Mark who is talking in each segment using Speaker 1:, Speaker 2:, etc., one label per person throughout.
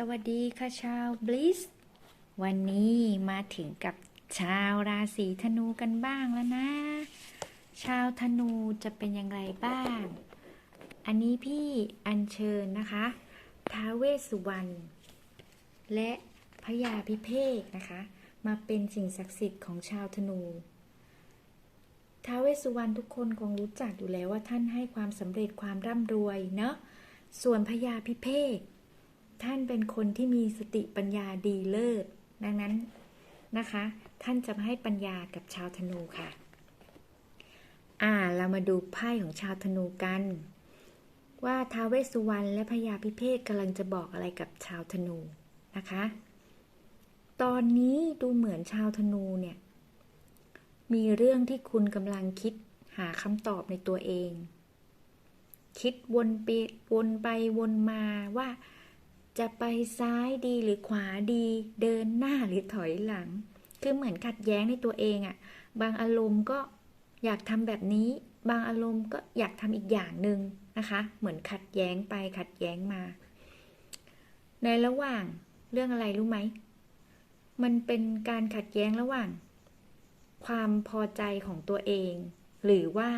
Speaker 1: สวัสดีค่ะชาวบลิส วันนี้มาถึงกับชาวราศีธนูกันบ้างแล้วนะ ชาวธนูจะเป็นอย่างไรบ้าง อันนี้พี่อัญเชิญนะคะท้าวเวสสุวรรณและพญาพิเภกนะคะ มาเป็นสิ่งศักดิ์สิทธิ์ของชาวธนูท้าวเวสสุวรรณทุกคนคงรู้จักอยู่แล้วว่าท่านให้ความสำเร็จความร่ำรวยเนาะส่วนพญาพิเภก ท่านเป็นคนที่มีสติปัญญาดีเลิศ ดังนั้นนะคะ ท่านจะให้ปัญญากับชาวธนูค่ะ อ่าเรามาดูไพ่ของชาวธนูกัน ว่าท้าวเวสสุวรรณและพญาพิเภกกำลังจะบอกอะไรกับชาวธนูนะคะ ตอนนี้ดูเหมือนชาวธนูเนี่ย มีเรื่องที่คุณกำลังคิดหาคำตอบในตัวเอง คิดวนไปวนไปวนมาว่า จะไปซ้ายดีหรือขวาดี เดินหน้าหรือถอยหลัง คือเหมือนขัดแย้งในตัวเองอะ่ะ บางอารมณ์ก็อยากทำแบบนี้ บางอารมณ์ก็อยากทำอีกอย่างหนึ่งนะคะ เหมือนขัดแย้งไปขัดแย้งมา ในระหว่างเรื่องอะไรรู้ไหม มันเป็นการขัดแย้งระหว่าง ความพอใจของตัวเอง หรือว่า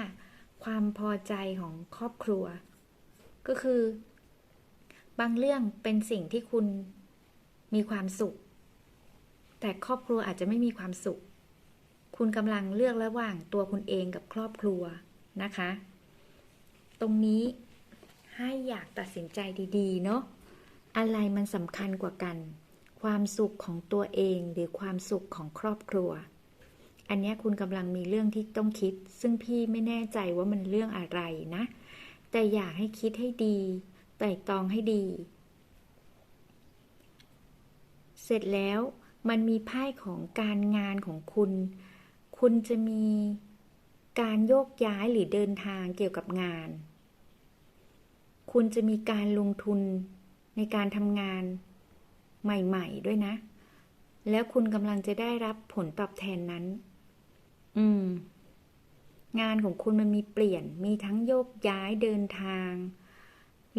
Speaker 1: ความพอใจของครอบครัว ก็คือ บางเรื่องเป็นสิ่งที่คุณมีความสุข แต่ครอบครัวอาจจะไม่มีความสุข คุณกำลังเลือกระหว่างตัวคุณเองกับครอบครัวนะคะ ตรงนี้ให้อยากตัดสินใจดีๆ เนาะอะไรมันสำคัญกว่ากัน ความสุขของตัวเองหรือความสุขของครอบครัว อันนี้คุณกำลังมีเรื่องที่ต้องคิด ซึ่งพี่ไม่แน่ใจว่ามันเรื่องอะไรนะ แต่อยากให้คิดให้ดี ไตร่ตรองให้ดี เสร็จแล้วมันมีไพ่ของการงานของคุณ คุณจะมีการโยกย้ายหรือเดินทางเกี่ยวกับงาน คุณจะมีการลงทุนในการทำงานใหม่ ๆ ด้วยนะ แล้วคุณกำลังจะได้รับผลตอบแทนนั้น อืม งานของคุณมันมีเปลี่ยน มีทั้งโยกย้ายเดินทาง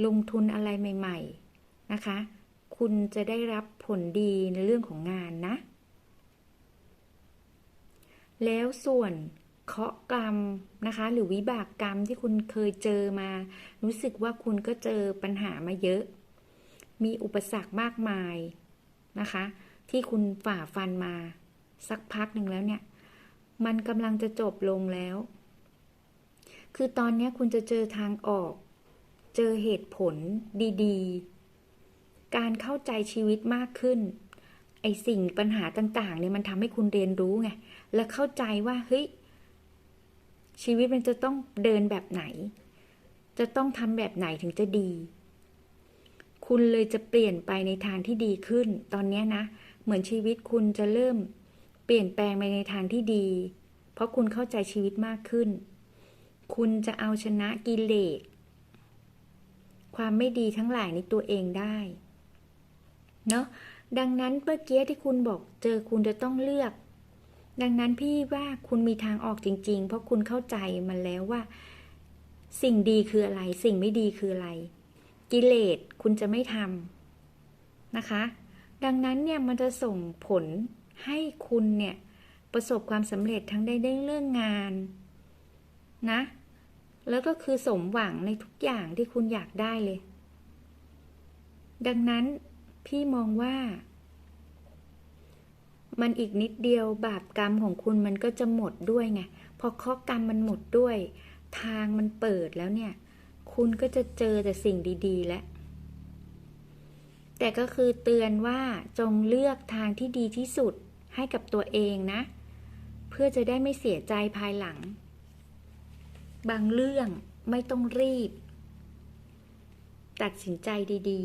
Speaker 1: ลงทุนอะไรใหม่ ๆ นะคะ คุณจะได้รับผลดีในเรื่องของงานนะ แล้วส่วนเคาะกรรมนะคะ หรือวิบากกรรมที่คุณเคยเจอมา รู้สึกว่าคุณก็เจอปัญหามาเยอะ มีอุปสรรคมากมายนะคะ ที่คุณฝ่าฟันมาสักพักหนึ่งแล้วเนี่ย มันกำลังจะจบลงแล้ว คือตอนนี้คุณจะเจอทางออก เจอเหตุผลดีๆ การเข้าใจชีวิตมากขึ้น ไอสิ่งปัญหาต่างๆเนี่ยมันทำให้คุณเรียนรู้ไง และเข้าใจว่าเฮ้ยชีวิตมันจะต้องเดินแบบไหน จะต้องทำแบบไหนถึงจะดี คุณเลยจะเปลี่ยนไปในทางที่ดีขึ้น ตอนนี้นะ เหมือนชีวิตคุณจะเริ่มเปลี่ยนแปลงไปในทางที่ดี เพราะคุณเข้าใจชีวิตมากขึ้น คุณจะเอาชนะกิเลส ความไม่ดีทั้งหลายในตัวเองได้เนาะดังนั้นเมื่อกี้ที่คุณบอกเจอคุณจะต้องเลือก ดังนั้นพี่ว่าคุณมีทางออกจริง ๆ เพราะคุณเข้าใจมันแล้วว่า สิ่งดีคืออะไร สิ่งไม่ดีคืออะไร กิเลสคุณจะไม่ทำนะคะ ดังนั้นเนี่ยมันจะส่งผลให้คุณเนี่ยประสบความสำเร็จทั้งได้เรื่องงานนะ แล้วก็คือสมหวังในทุกอย่างที่คุณอยากได้เลย ดังนั้นพี่มองว่า มันอีกนิดเดียวบาปกรรมของคุณมันก็จะหมดด้วยไงพอข้อกรรมมันหมดด้วย ทางมันเปิดแล้วเนี่ย คุณก็จะเจอแต่สิ่งดีๆ แล้วแต่ก็คือเตือนว่าจงเลือกทางที่ดีที่สุดให้กับตัวเองนะ เพื่อจะได้ไม่เสียใจภายหลัง บางเรื่องไม่ต้องรีบ ตัดสินใจดี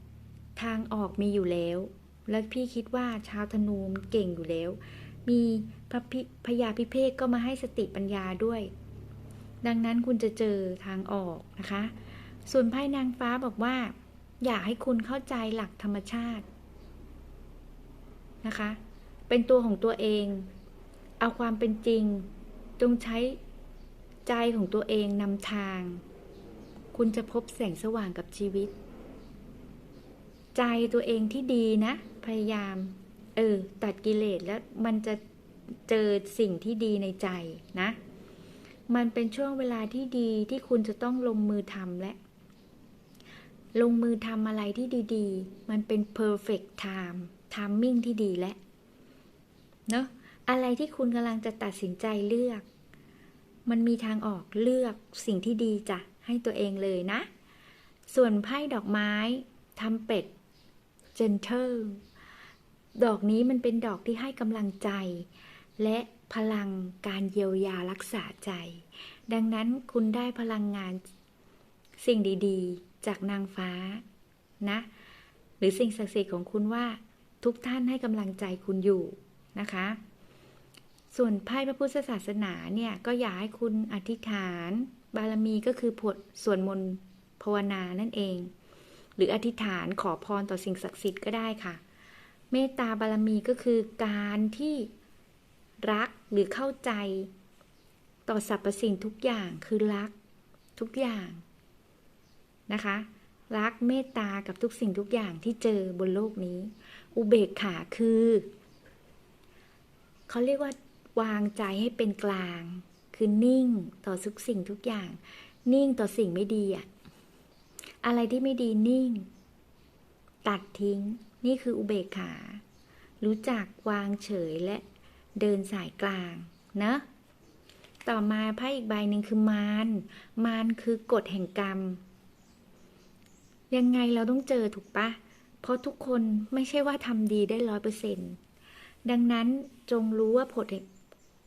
Speaker 1: ๆ ทางออกมีอยู่แล้ว และพี่คิดว่าชาวธนูมันเก่งอยู่แล้ว มีพระพิพยาพิเภกก็มาให้สติปัญญาด้วย ดังนั้นคุณจะเจอทางออกนะคะ ส่วนไพ่นางฟ้าบอกว่า อยากให้คุณเข้าใจหลักธรรมชาตินะคะ เป็นตัวของตัวเอง เอาความเป็นจริง จงใช้ ใจของตัวเองนำทาง คุณจะพบแสงสว่างกับชีวิต ใจตัวเองที่ดีนะ พยายาม เออ ตัดกิเลสแล้วมันจะเจอสิ่งที่ดีในใจนะ มันเป็นช่วงเวลาที่ดีที่คุณจะต้องลงมือทำและ ลงมือทำอะไรที่ดีๆ มันเป็น perfect time timing ที่ดีและ เนอะอะไรที่คุณกำลังจะตัดสินใจเลือก มันมีทางออกเลือกสิ่งที่ดีจ้ะให้ตัวเองเลยนะ ส่วนไพ่ดอกไม้ทำเป็ด gentle ดอกนี้มันเป็นดอกที่ให้กำลังใจ และพลังการเยียวยารักษาใจ ดังนั้นคุณได้พลังงานสิ่งดีๆ จากนางฟ้านะ หรือสิ่งศักดิ์สิทธิ์ของคุณว่าทุกท่านให้กำลังใจคุณอยู่นะคะ ส่วนไพ่พระพุทธศาสนาเนี่ยก็อยากให้คุณอธิษฐาน บารมีก็คือผลส่วนมนต์ภาวนานั่นเอง หรืออธิษฐานขอพรต่อสิ่งศักดิ์สิทธิ์ก็ได้ค่ะ เมตตาบารมีก็คือการที่รักหรือเข้าใจ ต่อสรรพสิ่งทุกอย่างคือรักทุกอย่างนะคะ รักเมตตากับทุกสิ่งทุกอย่างที่เจอบนโลกนี้ อุเบกขาคือเขาเรียกว่า วางใจให้เป็นกลาง คือนิ่งต่อทุกสิ่งทุกอย่าง นิ่งต่อสิ่งไม่ดีอะอะไรที่ไม่ดีนิ่ง ตัดทิ้ง นี่คืออุเบกขา รู้จักวางเฉยและเดินสายกลางนะต่อมาไพ่อีกใบหนึ่งคือมารมารคือกฎแห่งกรรม ยังไงเราต้องเจอถูกปะ เพราะทุกคนไม่ใช่ว่าทำดีได้ร้อยเปอร์เซ็นต์ดังนั้นจงรู้ว่าผลแห่ง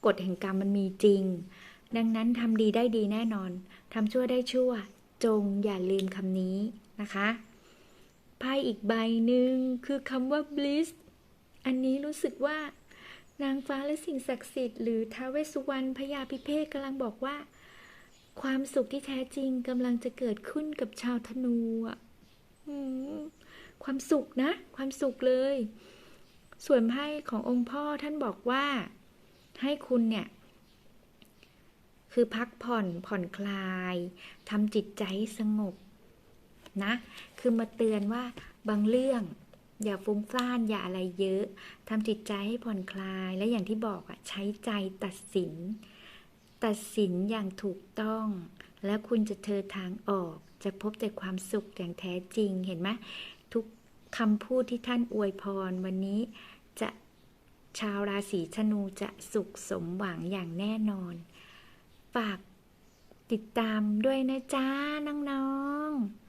Speaker 1: กฎแห่งกรรมมันมีจริง ดังนั้นทำดีได้ดีแน่นอนทำชั่วได้ชั่ว จงอย่าลืมคำนี้นะคะไพ่อีกใบหนึ่งคือคำว่า bliss อันนี้รู้สึกว่านางฟ้าและสิ่งศักดิ์สิทธิ์หรือท้าวเวสสุวรรณพญาพิเภกกำลังบอกว่า ความสุขที่แท้จริงกำลังจะเกิดขึ้นกับชาวธนูอะความสุขนะ ความสุขเลย ส่วนไพ่ขององค์พ่อท่านบอกว่า ให้คุณเนี่ย คือพักผ่อนผ่อนคลายทำจิตใจใสงบนะ คือมาเตือนว่าบางเรื่องอย่าฟุ้งซ่านอย่าอะไรเยอะทำจิตใจให้ผ่อนคลาย และอย่างที่บอกอะใช้ใจตัดสิน ตัดสินอย่างถูกต้อง แล้วคุณจะเจอทางออก จะพบแต่ความสุขอย่างแท้จริงเห็นไหมทุกคำพูดที่ท่านอวยพรวันนี้จะ ชาวราศีธนูจะสุขสมหวังอย่างแน่นอน ฝากติดตามด้วยนะจ๊ะน้องๆ